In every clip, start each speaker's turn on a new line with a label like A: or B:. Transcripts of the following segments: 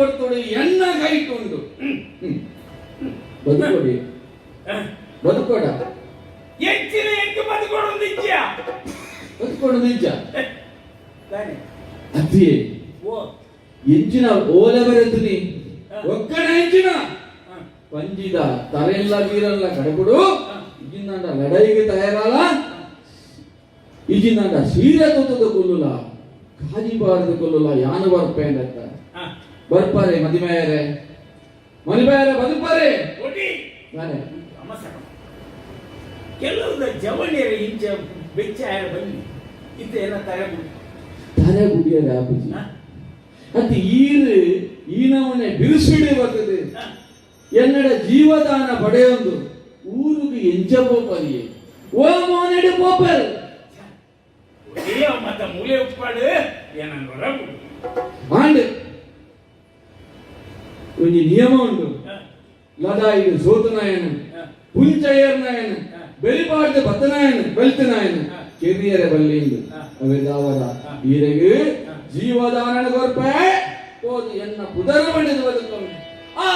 A: ಕೊಡ್ತೋಡು ಎನ್ನ ಕೈಟುಂಡು ಬದುಕೊಡಿ. ಬದುಕೋಡ.
B: ಹೆಚ್ಚಿನ ಹೆಚ್ಚು ಬದುಕೊಡು ನಿಜ
A: ಬದುಕೋಡು ನಿಜ
B: ಅದೇ
A: ಎಂಚಿನ ಓಲೆ ಬರೆತೀನಿ ಒಕ್ಕಣ ಎಂಚಿನ.
B: ಹ.
A: ಪಂಜಿದ ತಲೆಲ್ಲ ಬೀರಲ್ಲ ಕಡಗುಡು. ಇಜಿಂದ ಲಡೈಗೆ ತಯಾರಲ್ಲ. ಇಜಿಂದ ಸೀರೆ ತೊತ್ತದ ಕೊಲ್ಲುಲ. ಕಾಜಿಬಾರದ ಕೊಲ್ಲುಲ ಯಾನು
B: ಪೇಂಡತ್ತ.
A: ಬರ್ಪಾರೆ ಮದಿಮೆಯರೆ. ಮದಿಮೆಯರೆ ಬದುಕ್ಪಾರೆ
B: ಒಡಿ
A: ನಾನೇ.
B: ಕೆಲವುದ ಜವಳಿಯರ ಇಂಚ ಬೆಚ್ಚ ಬನ್ನಿ. ಇದು ಏನ ತರಬಹುದು
A: ಗುಡಿ ಗುಡಿಯರೆ ಆಪುಜಿ ಅತಿ ಈರು ಈ ಬಿರುಸಿಡಿ ಬರ್ತದೆ. ಎನ್ನಡ ಜೀವದಾನ ಪಡೆಯೊಂದು ಊರಿಗೆ ಎಂಚ ಪೋಪರಿಯೇ. ಓ ಮೋನೆಡು
B: ಪೋಪರ್ ಮತ್ತ ಮೂಲೆ ಉಪ್ಪಾಡು. ಹೊರಬಿಡು
A: ಆಂಡ್ ಒಂಜಿ ನಿಯಮ ಉಂಟು. ಲದಾಯಿಡು ಸೋತನಾಯನ ಪುಂಚಯರ್ನಾಯನ ಬೆಳಿಪಾಡ್ದು ಬತ್ತನಾಯನ ಬೆಳ್ತನಾಯನ ಕೆರಿಯರ ಬಲ್ಲಿಂದು ಅವೆದಾವರ ಈರೆಗೆ ಜೀವದಾನನ ಕೊರ್ಪೆ ಹೋದು ಎನ್ನ ಪುದರ ಬಂಡಿದ ಬದುಕೊಂಡು ಆ!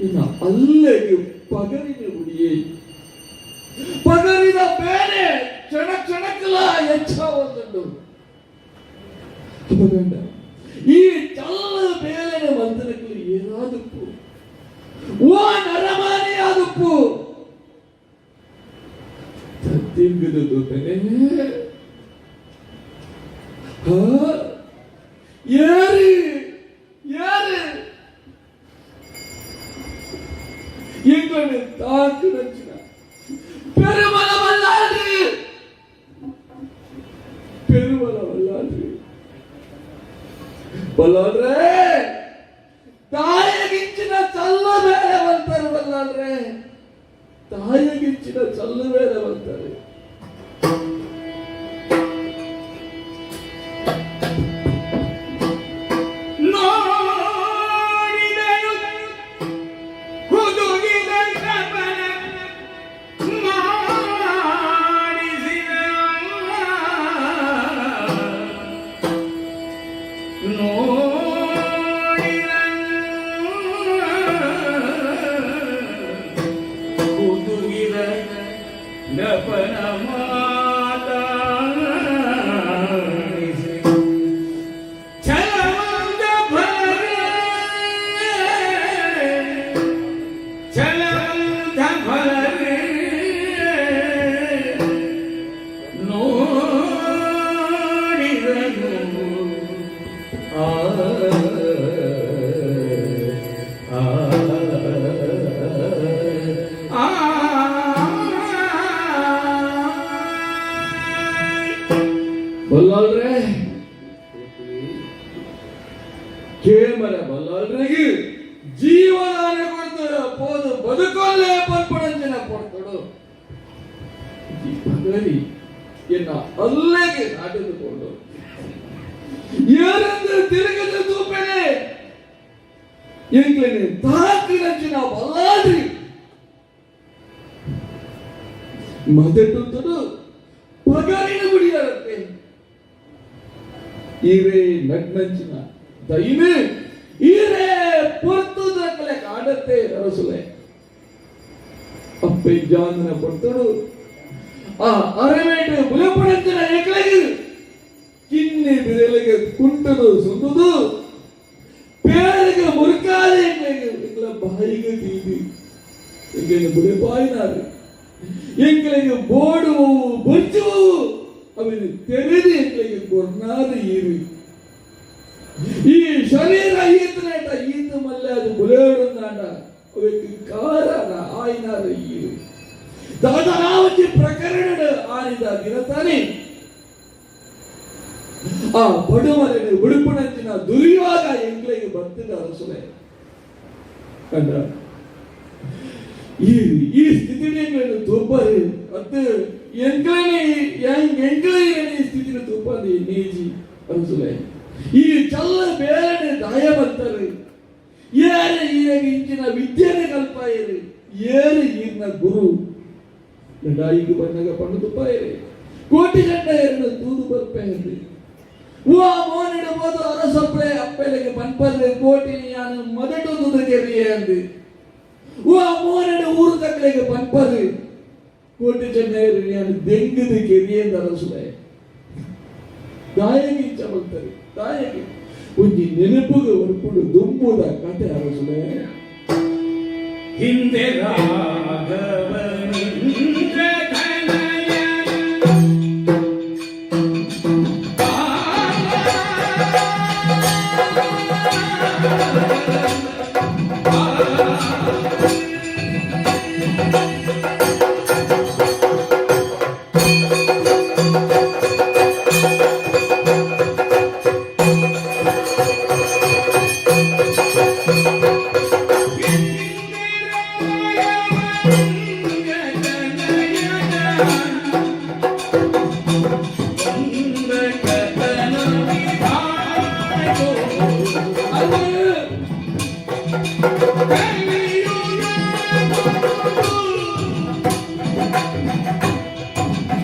A: ಇನ್ನ ಅಲ್ಲಿಗೆ ಪಗರಿನ ಉಡಿಯೇ ಪಗರಿನ ಬೇರೆ ಕ್ಷಣ ಕ್ಷಣಕ್ಕಲ ಹೆಚ್ಚ ಒಂದುಂಡು ಅಪಗಂಡ ಈ ಚಲ್ಲ ಬೇರೆ ಮಂತ್ರಕ್ಕೂ ಏನಾದಪ್ಪು ಓ ನರಮಾನಿ ಆದಪ್ಪು ತಿಂಗದು ದೊಡ್ಡನೆ உங்களை தாக்கு வச்சினார் பெருமள வல்லாது பெருமள வல்லாது
B: வல்லாடுறே தாயகிంచిన చల్ల వేరే వెళ్తారు వల్లాడ్రే தாயகிంచిన చల్ల వేరే వెళ్తారు ಈರೇ ನಗ್ನಂಚಿನ ದೈನೇ, ಈರೇ ಪೊರ್ತು ದಕ್ಕಲೆ ಕಾಡತ್ತೆ ಅರಸುಲೆ ಅಪ್ಪೆ ಜಾನನ ಪೊರ್ತುಡು, ಆ ಅರವೇಟ ಬುಲಪಡಂಚಿನ ಏಕಲಗಿ ಕಿನ್ನಿ ಬಿದೆಲಗೆ ಕುಂಟನು ಸುಂದುದು, ಪೇರಿಗೆ ಮುರುಕಾದೆ ಎಂಗಳ ಬಾಯಿಗೆ ತೀದಿ ಎಂಗಳ ಬುಲೆಪಾಯಿನಾರು. ಎಂಗಳಿಗೆ ಬೋಡುವು ಬಚ್ಚುವು ಅವರಿಗೆ ತೆರೆದಿರ್ಲಿ ಕೊಡ್ನಾರು ಇರು ಈ ಶರೀರ ಈತನೇಟ ಈತ ಮಲ್ಲೆ ಅದು ಬುಲೇಡಂದಾಟ ಅವಕ್ಕೆ ಕಾರಣ ಆಯ್ನಾರು ಇರು ದಾದನಾವತಿ ಪ್ರಕರಣ ಆನಿದ ದಿನ ತಾನೇ ಆ ಬಡವರಿಗೆ ಉಡುಪುಣಂಚಿನ ದುರ್ಯೋಗ ಎಂಗ್ಲಿಗೆ ಬರ್ತಿದ್ದ ಅರಸುವೆ ಕಂಡ್ರ ಈ ಈ ಸ್ಥಿತಿಯನ್ನು ದುಬ್ಬರಿ ಮತ್ತೆ ಎಂಗ್ಲನೆ ಎಂಗ್ಲಿಗೆ ಈ ಸ್ಥಿತಿನ ತೂಪಂದು ನೇಜಿ ಅರಸುಲೆ ಈ ಚಲ್ಲ ಬೇರೆ ದಾಯ ಬರ್ತಾರೆ ಏರು ಈಗ ಇಂಚಿನ ವಿದ್ಯೆನ ಕಲ್ಪಾಯರು ಏರು ಈಗಿನ ಗುರು ಲಡಾಯಿಗೆ ಬಂದಾಗ ಪಣ್ಣು ತುಪ್ಪಾಯರೆ ಕೋಟಿ ಗಂಟ ಎರಡು ತೂದು ಬರ್ಪಾಯರು ಓ ಮೋನಿಡಬಹುದು ಅರಸಪ್ಪಳೆ ಅಪ್ಪೆಲೆಗೆ ಪನ್ಪಲ್ಲೆ ಕೋಟಿನಿ ಯಾನು ಮೊದಲು ದುದಗೆರಿಯೇ ಅಂದು ಓ ಮೋನಿಡ ಊರು ತಕ್ಕಲೆಗೆ ಪನ್ಪಲ್ಲೆ ಕೋಟಿ ಚೆನ್ನೈರು ಯಾನು ದೆಂಗದ ಕೆರಿಯಂದ ಅರಸುಲೆ ದಾಯಗಿ ಚಮಲ್ತಾರೆ ದಾಯಗಿ ಒಂಜಿ ನೆನಪುಗೆ ಹೊರಪುಡು ದುಂಬುದ ಕತೆ ಅರಸುಲೆ
A: ಹಿಂದೆ ರಾಘವನಿಂದ್ರ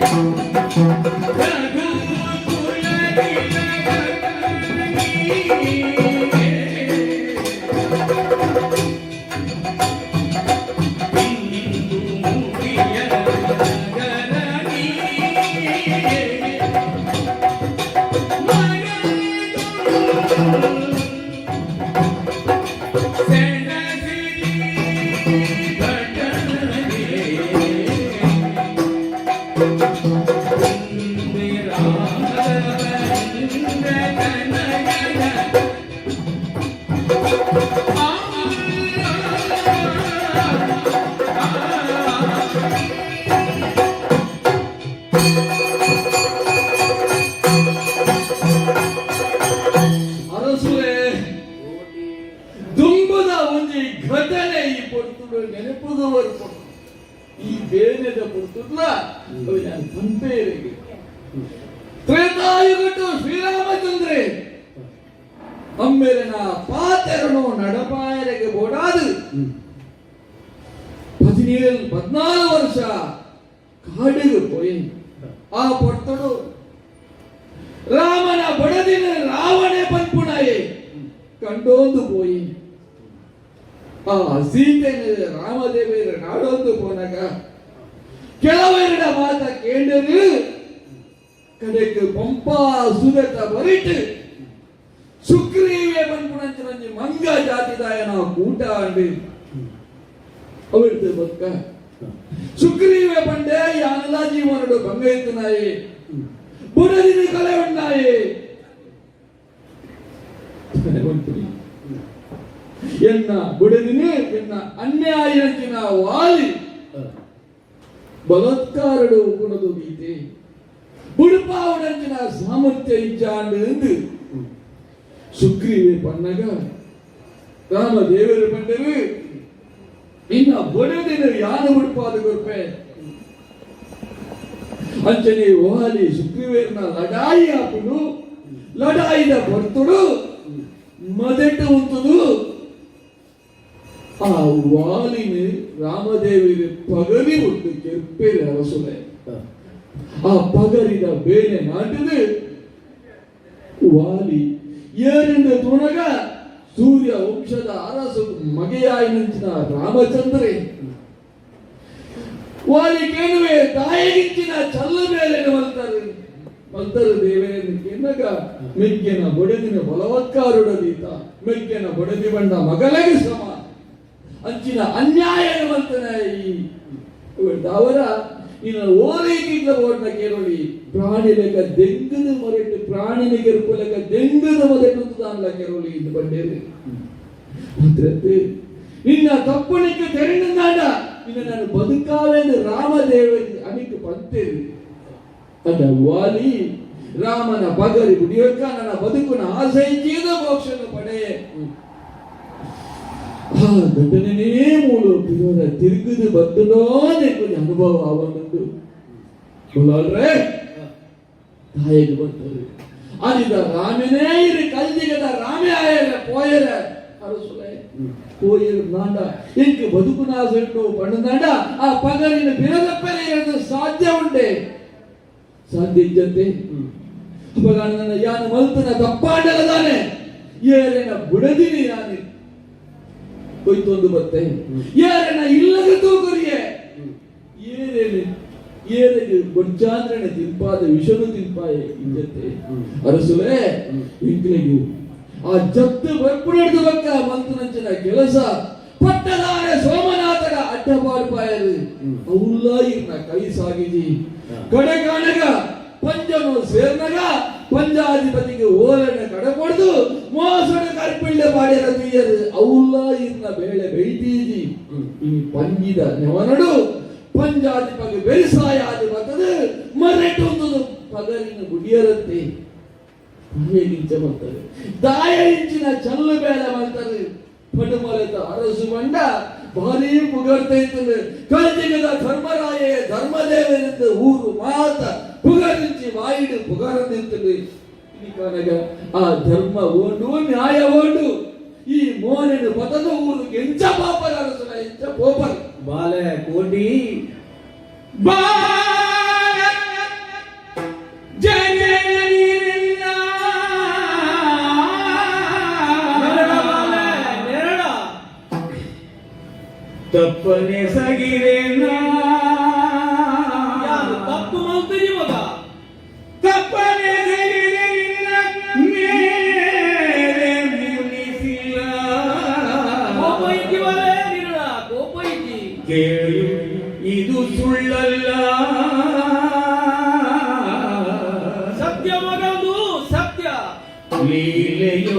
B: Good, good. ಪನ್ಪುಣಂಚಿನ ಮಂಗ ಜಾತಿದಾಯ ನಾವು ಕೂಟ ಅಂಡಿ ಅವಿಡ್ತು ಬದುಕ ಸುಗ್ರೀವೆ ಪಂಡೆ ಯಾನೆಲ್ಲ ಜೀವನಡು ಭಂಗ ಇತ್ತನಾಯಿ ಬುಡದಿನ ಕಲೆ ಉಣ್ಣಾಯಿ ಎನ್ನ ಬುಡದಿನಿ ಎನ್ನ ಅನ್ಯಾಯಂಚಿನ ವಾಲಿ ಬಲತ್ಕಾರಡು ಗುಣದು ಗೀತೆ ಬುಡುಪಾವುಡಂಚಿನ ಸಾಮರ್ಥ್ಯ ಇಜ್ಜಾಂಡು ಸುಗ್ರೀವೆ ಪನ್ನಗ ರಾಮ ದೇವರು ಬಂದರು ಇನ್ನ ಬಡದಿನ ಯಾರು ಹುಡುಪಾದ ಗೊಪ್ಪೆ ಅಂಚನೆ ಓಹಲಿ ಸುಗ್ರೀವೇರ್ನ ಲಡಾಯಿ ಹಾಕುದು ಲಡಾಯಿದ ಬರ್ತುಡು, ಮೊದಟ್ಟು ಉಂಟುದು ಆ ವಾಲಿನ ರಾಮದೇವಿನ ಪಗರಿ ಉಂಟು ಕೆಪ್ಪೇರಿ ಅರಸುಲೆ ಆ ಪಗರಿನ ಬೇನೆ ನಾಟದು, ವಾಲಿ ಏರಿಂದ ತುಣಗ ಸೂರ್ಯ ವಂಶದ ಅರಸು ಮಗೆಯಾಯಿನಂಚಿನ ರಾಮಚಂದ್ರೇ ವಾಲಿಕೇನುವೆ ತಾಯಿಗಿಂಚಿನ ಚಲ್ಲ ಮೇಲೆ ಮಲ್ತಾರೆ ಬಂತರು ದೇವೇಂದ್ರ ಕೆನ್ನಗ ಮೆಗ್ಗೆನ ಬೊಡೆದಿನ ಬಲವತ್ಕಾರುಡದೀತ ಮೆಗ್ಗೆನ ಬೊಡದಿ ಬಂಡ ಮಗಳಿಗೆ ಸಮ. ಅಂಚಿನ ಅನ್ಯಾಯ ಮಲ್ತನ ಈ ಅವರ ಇನ್ನು ಓರೈಕಿಂದ ಓಡ್ನ ಕೇಳೋಳಿ ಪ್ರಾಣಿ ಲೆಕ್ಕ ದೆಂಗದ ಮೊರೆಟ್ಟು ಪ್ರಾಣಿನ ಕೆರುಪು ಲೆಕ್ಕ ದೆಂಗದ ಮೊರೆಟ್ಟು ತಾನ್ಲ ಕೇಳೋಳಿ ಇದು ಬಂಡೇರಿ ಭದ್ರತೆ ನಿನ್ನ ತಪ್ಪಣಿಕೆ ತೆರೆಂದಾಡ ಇನ್ನು ನಾನು ಬದುಕಾವೆಂದು ರಾಮದೇವರಿ ಅನಿಕ್ ಪಂತೇರಿ ಅದ ವಾಲಿ ರಾಮನ ಪಗರಿ ಬುಡಿಯೋಕ ನನ್ನ ಬದುಕುನ ಆಸೈಚೀದ ಮೋಕ್ಷನ ಪಡೆ ಆ ಘಟನೆನೇ ಮೂಲು ವಿರೋಧ ತಿರುಗುದು ಬಂದನೋ ನೆಕ್ಕುದು ಅನುಭವ ಅವನೊಂದು ಗೊಲ್ಲಾಳ್ರೆ ತಾಯಿಗೆ ಬಂದರು ಅದಿದ ರಾಮನೇ ಇರು ಕಲ್ದಿಗದ ರಾಮೇ ಆಯರ ಪೋಯರ ಅರಸುಲೆ ಪೋಯರು ನಾಂಡ ಇಂಕ ಬದುಕು ನಾಸೆಂಡು ಪಣ್ಣನಾಡ ಆ ಪಗರಿನ ಬಿರದಪ್ಪನೆ ಇರೋದು ಸಾಧ್ಯ ಉಂಟೆ ಸಾಧ್ಯ ಇಜ್ಜತೆ ಅಪಗಾನ ನನ್ನ ಯಾನ ಮಲ್ತನ ತಪ್ಪಾಡಲದಾನೆ ಏರೇನ ಬುಡದಿನಿ ನಾನು ಕೊಯ್ತೊಂದು ಬತ್ತೆ ಯಾರನ್ನ ಇಲ್ಲದ ತೂಕರಿಯೇ ಏನೇನು ಏನೇನು ಬೊಜ್ಜಾಂದ್ರನೆ ತಿಂಪಾದ ವಿಷನು ತಿಂಪಾಯ ಇಜ್ಜತೆ ಅರಸುವೆ ಇಂಕ್ಲೆಗು ಆ ಜತ್ತು ಬರ್ಪುಡಿದು ಬಕ್ಕ ಮಂತ್ರಂಚನ ಕೆಲಸ. ಪಟ್ಟದಾರೆ ಸೋಮನಾಥರ ಅಡ್ಡಪಾಡ್ಪಾಯರು ಅವುಲ್ಲ ಇರ್ನ ಕೈ ಸಾಗಿದಿ ಕಡೆ ಕಾಣಗ ಪಂಜನು ಸೇರ್ನಗ ಪಂಜಾಧಿಪತಿಗೆ ಓಲನ ಕಡಪಡ್ದು ಮೋಸಣ ಕರ್ಪಿಳ್ಳ ಬಾಡಿರ ತುಯ್ಯರು ಅವುಲ್ಲ ಇನ್ನ ಬೇಳೆ ಬೈತೀಜಿ ಈ ಪಂಜಿದ ನೆವನಡು ಪಂಜಾಧಿಪತಿ ಬೆರಿಸಾಯಾದಿ ಬರ್ತದೆ. ಮರೆಟೊಂದು ಪದರಿನ ಗುಡಿಯರಂತೆ ಹೇಗಿಂಚ ಬರ್ತಾರೆ ದಾಯ ಇಂಚಿನ ಚಲ್ಲು ಬೇಡ ಮಾಡ್ತಾರೆ ಪಟುಮಲೆತ ಅರಸು ಮಂಡ ಭಾರಿ ಮುಗರ್ತೈತದೆ ಕಲ್ಜಿಗದ ಧರ್ಮರಾಯ ಧರ್ಮದೇವರಿಂದ ಊರು ಮಾತ ಪುಗರಿಂಚಿ ವಾಯಿಡು ಪುಗರದಿರ್ತದೆ ಈ ಕಾರಣಗ ಆ ಧರ್ಮ ಓಂಡು ನ್ಯಾಯ ಓಂಡು ಈ ಮೋನಿನ ಪದದ ಊರು ಎಂಚ ಪಾಪರ ಅರಸನ ಎಂಚ ಪೋಪರ್
C: ಬಾಲೆ ಕೋಟಿ
A: ಬಾಲ ಜನನಿಲ್ಲ
C: ನೆರಳ ಬಾಲೆ, ನೆರಳ.
A: ತಪ್ಪನೆ ಸಗಿರೇನ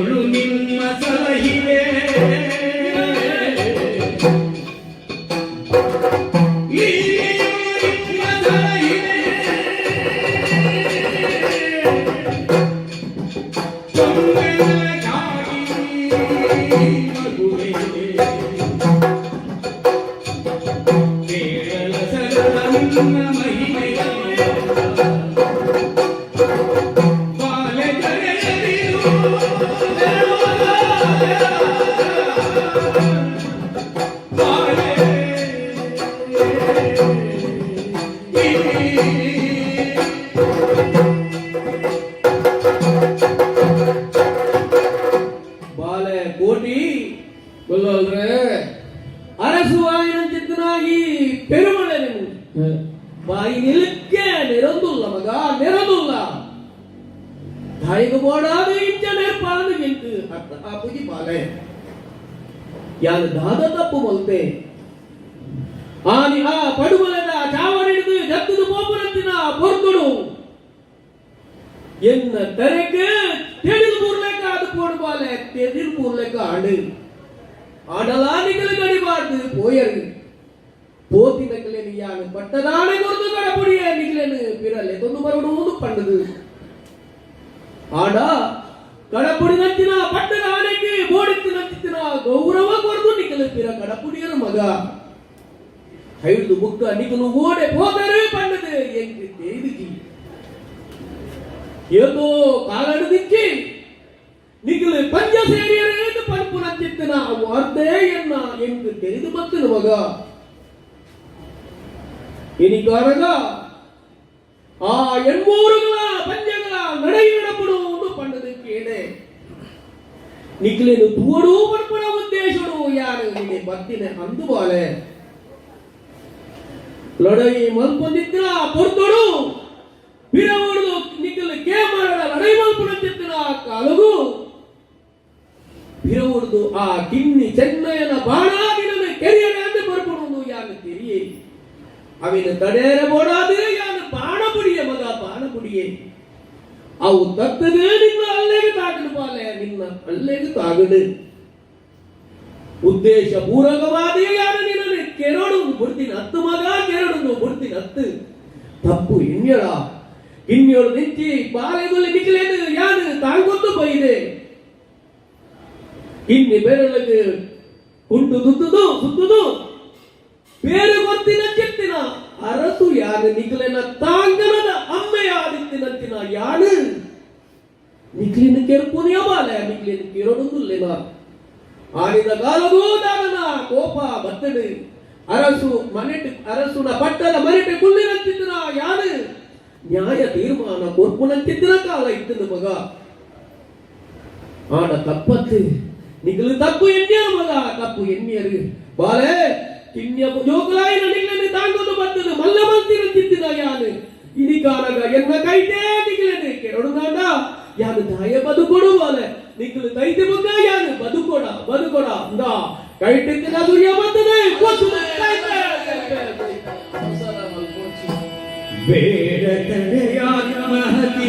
A: 夜に混
C: ざり
B: ಗೊಲ್ಲಲ್ರೆ
C: ಅರಸುವಾಯಿನಂಚಿತ್ತನಾಗಿ ಪೆರುಮಳೆ ನೀವು ಬಾಯಿ ನಿಲಕ್ಕೆ ನೆರೊಂದುಲ್ಲ ಮಗ ನೆರೊಂದುಲ್ಲ ದಾಯಿಗೆ ಬೋಡಾದ ಇಂಚ ನೆರ್ಪಾದ ಗೆಂಟು ಆಪುಜಿ ಬಾಲೆ ಯಾನ ದಾದ ತಪ್ಪು ಮಲ್ತೆ ಆನಿ ಆ ಪಡುಮಲದ ಚಾವಡಿದು ಜತ್ತದು ಪೋಪುರಂತಿನ ಪೊರ್ತುಡು ಎನ್ನ ತೆರೆಗೆ ತೆಡಿದು ಮೂರ್ಲೆಕ್ಕ ಅದು போடு ಬಾಲೆ ತೆದಿರು ಮೂರ್ಲೆಕ್ಕ ಆಡು ಆಡಲಾ ನಿಗಲು ಗಡಿಬಾರ್ದು போயரு போத்தி நக்கலேனு யானு பட்டதானே கொடுத்து கடப்புடிய நிகழனு பிறலே தொந்து மறுபடியும் பண்ணது ஆடா கடப்புடி நத்தினா பட்டதானைக்கு போடித்து நத்தினா ಗೌರವ ಕೊರದು ನಿಖಲು ಪಿರ ಕಡಪುಡಿಯರ ಮಗ ಐದು ಬುಕ್ಕ ನಿಖಲು ಓಡೆ ಹೋದರೆ ಪಂಡದು ಎಂಗೆ ತೇದಿಜಿ ಏತೋ ಕಾಲಡದಿಚ್ಚಿ ನಿಖಲು ಪಂಚ ಸೇರಿಯರೇನು ಪಂಪುನ ಚಿತ್ತನ ವಾರ್ತೆ ಎನ್ನ ಎಂಗೆ ತೆರೆದು ಬತ್ತನ ಮಗ ಇನಿಗಾರಗ ಆ ಎಣ್ಮೂರುಗಳ ಪಂಜಗಳ ನಡೆಯಿ ನಡಪಡು ಪಂಡದ ಕೇಳೆ ನಿಕ್ಲೇನು ತೂಡು ಪಡ್ಪಡ ಉದ್ದೇಶಡು ಯಾರು ನಿನ್ನೆ ಬರ್ತಿನ ಅಂದುಬಾಲೆ ಲಡೈ ಮಲ್ಪೊಂದಿದ್ರ ಪೊರ್ತೊಡು ಬಿರವಡು ನಿಕ್ಕಲು ಕೇಮರಡ ಲಡೈ ಮಲ್ಪೊಂದಿದ್ರ ಕಾಲಗು. ಬಿರವಡ್ದು ಆ ಕಿಣ್ಣಿ ಚೆನ್ನಯ್ಯನ ಬಾಣಾದಿನ ಕೆರಿಯಡೆ ಅಂದು ಬರ್ಪಡುವುದು ಯಾರು ತೆರಿಯೇ ಅವಿನ ತಡೆಯರ ಬೋಡಾದ್ರೆ ಯಾನು ಬಾಣ ಪುಡಿಯ ಮಗ ಬಾಣ ಪುಡಿಯೇ ಅವು ತಕ್ಕದೇ ನಿನ್ನ ಅಲ್ಲೆಗೆ ತಾಗಡು ಪಾಲೆ ನಿನ್ನ ಅಲ್ಲೆಗೆ ತಾಗಡು ಉದ್ದೇಶ ಪೂರಕವಾದ ಯಾರು ನಿನ್ನ ಕೆರಡು ಬಿಡ್ತೀನಿ ಹತ್ತು ಮಗ ಕೆರಡು ಬಿಡ್ತೀನಿ ಹತ್ತು ತಪ್ಪು ಇನ್ಯಳ ಇನ್ಯಳು ನಿಂತಿ ಬಾಲೆಗೊಲ್ಲಿ ನಿಕ್ಲೇನು ಯಾನು ತಾಂಗೊತ್ತು ಬೈದೆ ಇನ್ನಿ ಬೆರಳಿಗೆ ಕುಂಟು ಸುತ್ತುದು ಸುತ್ತುದು ಬೇರೆ ಗೊತ್ತಿನ ಚಿತ್ತಿನ ಅರಸು ಯಾರು ನಿಖಿಲಿನ ತಾಂಗನದ ಅಮ್ಮೆಯಾದಿತ್ತಿನಂತಿನ ಯಾರು ನಿಖಿಲಿನ ಕೆರುಪುನಿಯ ಬಾಲ ನಿಖಿಲಿನ ಕೆರಡುದಿಲ್ಲ ಆಡಿದ ಕಾಲವೂ ದಾನನ ಕೋಪ ಬತ್ತಡು ಅರಸು ಮನೆಟ್ ಅರಸುನ ಪಟ್ಟದ ಮನೆಟ ಕುಳ್ಳಿನಂತಿದ್ದ ಯಾರು ನ್ಯಾಯ ತೀರ್ಮಾನ ಕೊರ್ಪುನಂತಿದ್ದ ಕಾಲ ಇದ್ದನು ಮಗ ಆಡ ತಪ್ಪತ್ತು ನಿಗಲು ತಪ್ಪು ಎನ್ನಿಯರು ಮಗ ತಪ್ಪು ಎನ್ನಿಯರು ಬಾಲೆ ಕಿನ್ಯ ಜೋಕಲಾಯಿನ ನಿಗ್ಲನೆ ತಾಂಗೊಂದು ಬರ್ತದೆ ಮಲ್ಲ ಮಂತಿನ ತಿದ್ದಿದ ಯಾನು ಇನಿಕಾರಗ ಎನ್ನ ಕೈತೇ ನಿಗ್ಲನೆ ಕೆರಡು ನಾಡ ಯಾನು ದಾಯ ಬದುಕೊಡು ಬಾಲೆ ನಿಗ್ಲು ಕೈತೆ ಮಗ ಯಾನು ಬದುಕೊಡ ಬದುಕೊಡ ಅಂದ ಕೈಟಿದ್ದಿನ ಸೂರ್ಯ ಬರ್ತದೆ ಕೊಸು ಕೈತೆ
B: ಅವಸರ ಮಲ್ಪೊಂಚಿ.
A: ಬೇಡ ತಡೆಯಾದ ಮಹತಿ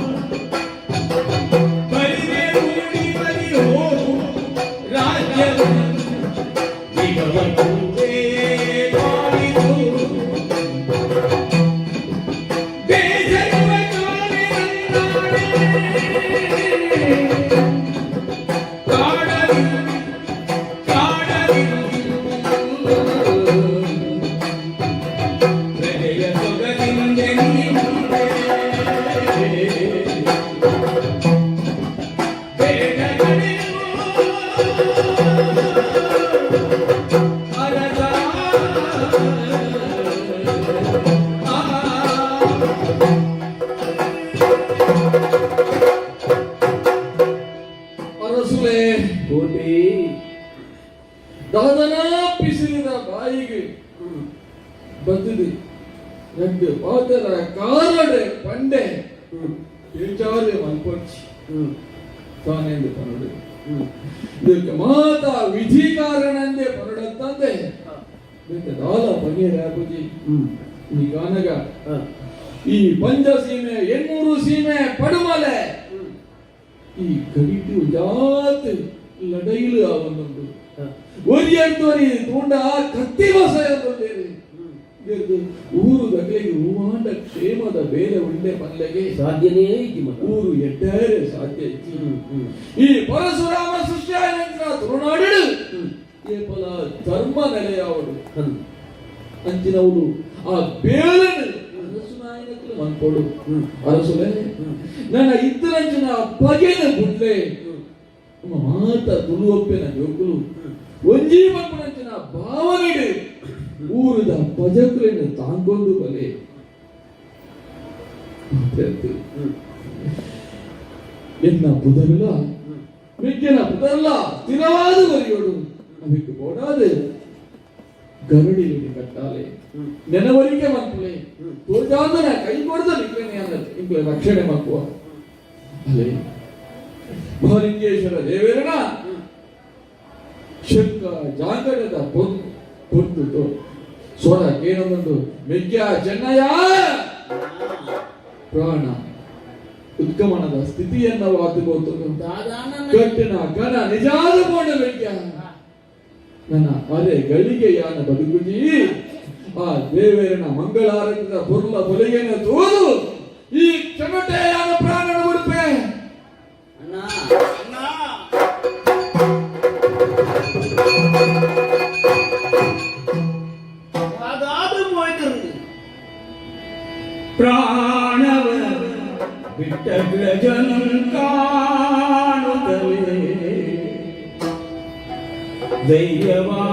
B: ಅರಸುಲೆ
C: ಕೋಟಿ.
B: ದಾದನ ಪಿಸಿಲಿನ ಬಾಯಿಗೆ ಬಂದಿದೆ. ನಡ್ಡು ಪಾತರ ಕಾರಡೆ ಪಂಡೆ ವಿಚಾರ ಮಲ್ಪೊಚ್ಚಿ. ತಾನೆಂದು ಪರಡು. ಇದಕ್ಕೆ ಮಾತ ವಿಧಿ ಕಾರಣಂದೇ ಪರಡಂತಂದೆ ಇದಕ್ಕೆ ದಾಲ ಬಗೆರ ಬುಜಿ ಈ ಗಾನಗ. ಈ ಪಂಜ ಸೀಮೆ ಎನ್ನೂರು ಸೀಮೆ ಪಡುಮಲೆ. ಈ ಕಡಿಟು ಜಾತಿ ಲಡೈಲು ಅವನೊಂದು ಒರಿಯಂತೋರಿ ತೋಂಡ ಕತ್ತಿ ಇದು ಊರು ದಗಲಿಗೆ ಹೂವಾಂಡ ಕ್ಷೇಮದ ಬೇರೆ ಉಂಡೆ ಪಲ್ಲೆಗೆ
C: ಸಾಧ್ಯನೇ ಮಗ
B: ಊರು ಎಟ್ಟರೆ ಸಾಧ್ಯ ಇತಿ ಈ ಪರಶುರಾಮ ಸೃಷ್ಟಿಯಾಯಂತ್ರ ತುಳುನಾಡಿಡು ಏಪಲ ಧರ್ಮ ನೆಲೆಯವರು ಅಂಚಿನವರು ಆ ಬೇಲನು ಮನ್ಕೊಡು ಅರಸುಲೆ ನನ್ನ ಇದ್ದರಂಚಿನ ಬಗೆನ ಬುಡ್ಲೆ ಮಾತ ತುಳುವಪ್ಪೆನ ಜೋಕುಲು ಒಂಜಿ ಮಕ್ಕಳಂಚಿನ ಭಾವನೆಡು ಊರದ ಪಜಕುಲೆನ ತಾಂಗೊಂದು ಬಲೆ. ಎನ್ನ ಪುದರಲ ಮಿಕ್ಕಿನ ಪುದರಲ ಸ್ಥಿರವಾದ ಬರೆಯೋಡು. ಅದಕ್ಕೆ ಬೋಡಾದೆ ಗರಡಿಲಿ ಕಟ್ಟಾಲೆ. ನೆನವರಿಕೆ ಮಕ್ಕಳೇ ತೋಜಾದನ ಕೈ ಕೊಡದ ಅನ್ನದು ಇಂಕ್ಲೆ ರಕ್ಷಣೆ ಮಕ್ಕುವ ಅಲ್ಲೇ ಮಹಲಿಂಗೇಶ್ವರ ದೇವೇರಣ ಶಂಕ ಜಾಗರದ ಪೊಂದು ಸೋಡಕ್ಕೆ ಕೇನೊಂದು ಮೆಗ್ಯ ಚೆನ್ನಯ ಪ್ರಾಣ. ಉದ್ಗಮನದ ಸ್ಥಿತಿಯನ್ನ
D: ದಾದಾನ
B: ಕಟ್ಟಿನ ಕನ ನಿಜಾದ ಕೋಣ ನನ್ನ ಅರೆ ಗಳಿಗೆಯಾನ ಬದುಕುಜಿ ಆ ದೇವೇರನ ಮಂಗಳಾರತಿದ ಬುರ್ಲ ಬೊಲಿಗೆನ ತೋದು ಈ ಚಮಟೆಯಾನ ಪ್ರಾಣನ ಉಡುಪೆ
D: ಅಣ್ಣ
A: ಅಣ್ಣ
D: ಅದಾದು ಹೋಯ್ತು
A: ಪ್ರಾಣವ ಬಿಟ್ಟ ಗ್ರಜನು
D: தெய்வமா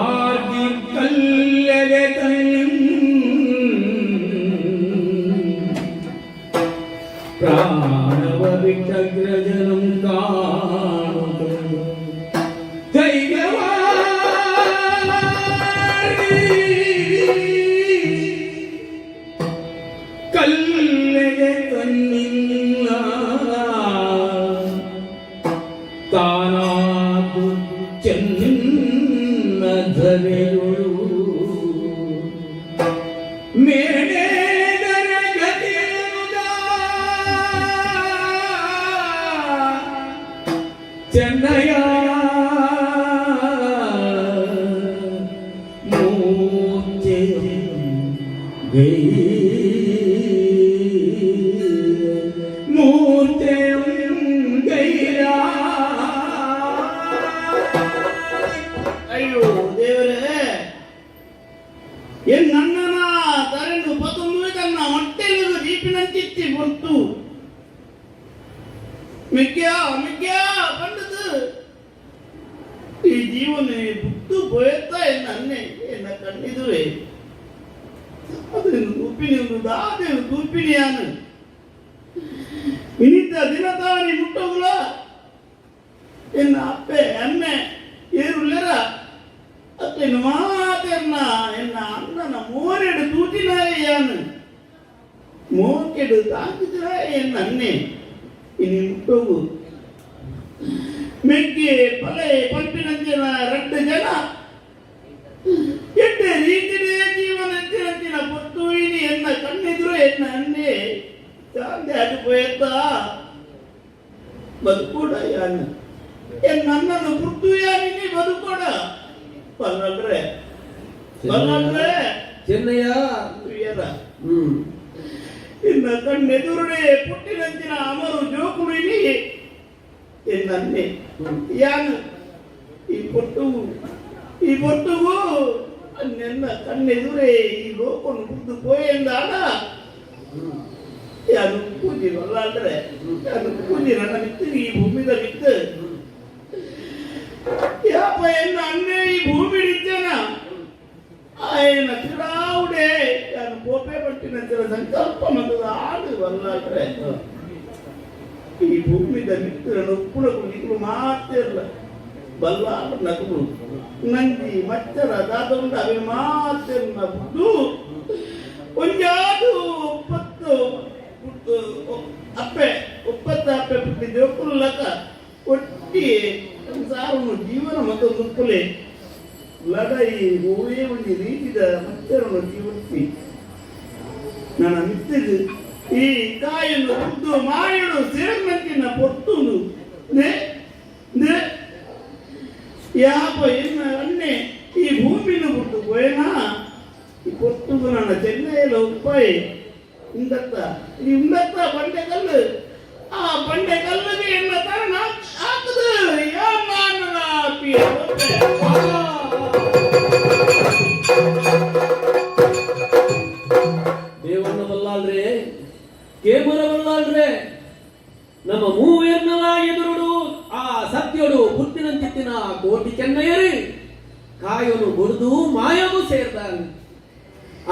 D: ಪಲೆ ಪಂಪಿನಂಚಿನ ರೆಡ್ಡು ಜನ ಎಡ್ಡ ರೀತಿನೇ ಜೀವನಂಚಿನಂಚಿನ ಪೊತ್ತು ಇನಿ ಎನ್ನ ಕಣ್ಣಿದ್ರು ಎನ್ನ ಅನ್ನಿ ಚಾಂದೆ ಅದು ಪೋಯತ್ತ ಬದುಕೂಡ ಯಾನ ನನ್ನನ್ನು ಪುಟ್ಟು ಯಾರಿನಿ ಬದುಕೋಡ ಬಲ್ಲಲ್ರೆ ಬಲ್ಲಲ್ರೆ
C: ಚೆನ್ನಯ್ಯ
D: ಇನ್ನ ಕಣ್ಣೆದುರುಡೆ ಪುಟ್ಟಿನಂಚಿನ ಅಮರು ಜೋಕುಡಿನಿ ಜೋಕುಳಿನಿ ಎನ್ನನ್ನೆ ಯಾನು ಈ ಪೊಟ್ಟುವು ಈ ಪೊಟ್ಟುವು ನನ್ನ ಕಣ್ಣೆದುರೇ ಈ ಲೋಕನು ಬುದ್ದು ಪೋಯೆಂದಾಡ ಯಾನು ಪೂಜೆ ಬಲ್ಲಾಡ್ರೆ ಯಾನು ಪೂಜೆ ನನ್ನ ಮಿತ್ತು ಈ ಭೂಮಿದ ಮಿತ್ತು ಯಾಪ ಎನ್ನ ಅನ್ನೆ ಈ ಭೂಮಿ ನಿತ್ಯನ ఆయన చిరావుడే ఆయన పోపే పట్టిన చిన్న సంకల్పం అంత ఆడు వల్లాడ్రే ಈ ಭೂಮಿದ ಮಿತ್ರನು ಕುಳ ಕುಣಿಗಳು ಮಾತ್ರ ಇಲ್ಲ. ಬಲ್ಲ ನಗಲು ನಂದಿ, ಮಚ್ಚರ ದಾದೊಂಡ ಅವೆ ಮಾತ್ರ ನಗುದು ಒಂಜಾದು ಒಪ್ಪತ್ತು ಅಪ್ಪೆ ಒಪ್ಪತ್ತು ಅಪ್ಪೆ ಪುಟ್ಟಿದ್ದೆ ಲಕ. ಒಟ್ಟಿ ಸಂಸಾರವನ್ನು, ಜೀವನ ಮತ್ತು ಮುಕ್ಕಲೆ ಲಡೈ ಓವೇ ಒಂದು ರೀತಿದ ಮಚ್ಚರನ್ನು ಜೀವಿಸಿ. ನಾನು ಅಂತಿದ್ದು ಈ ಕಾಯನ್ನು ಬುದ್ದು ಮಾಯಡು ಸೇರ್ನಂತಿನ ಪೊತ್ತುನು ನೇ ನೇ ಯಾಪ ಎನ್ನ ಅನ್ನೆ ಈ ಭೂಮಿನ ಬಿಟ್ಟು పోయినా ఈ పొట్టుకు నన్న చెన్నైలో ఉప్పాయి ఇందత్త ఇది ఇందత్త బండే కల్లు ఆ బండే కల్లుకి ఎన్న తన ఆకుదు యా నాన్న
C: ನಮ್ಮ ಮೂವೇರ್ನಲ ಎದುರುಡು, ಆ ಸತ್ಯಡು ಪುತ್ತಿನಂತಿತ್ತಿನ ಕೋಟಿ ಚೆನ್ನಯ್ಯರು. ಕಾಯೋನು ಬುಡ್ದು ಮಾಯವು ಸೇರ್ತಾನೆ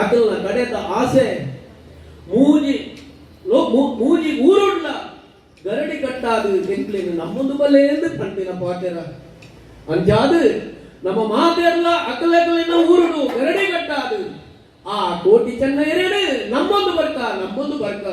C: ಅದನ್ನ ಕಡೆದ ಆಸೆ, ಮೂಜಿ ಮೂಜಿ ಊರುಳ್ಳ ಗರಡಿ ಕಟ್ಟಾದು ಕೆಂಪ್ಲಿನ ನಮ್ಮೊಂದು ಬಲ್ಲೆ ಎಂದು ಕಂಡಿನ ಪಾಟ್ಯರ ಅಂಜಾದು ನಮ್ಮ ಮಾತೆಲ್ಲ ಅಕಲಕಲಿನ ಊರುಡು ಗರಡಿ ಕಟ್ಟಾದು. ಆ ಕೋಟಿ ಚೆನ್ನಯ್ಯರೇನು, ನಮ್ಮೊಂದು ಬರ್ಕ ನಮ್ಮೊಂದು ಬರ್ಕ.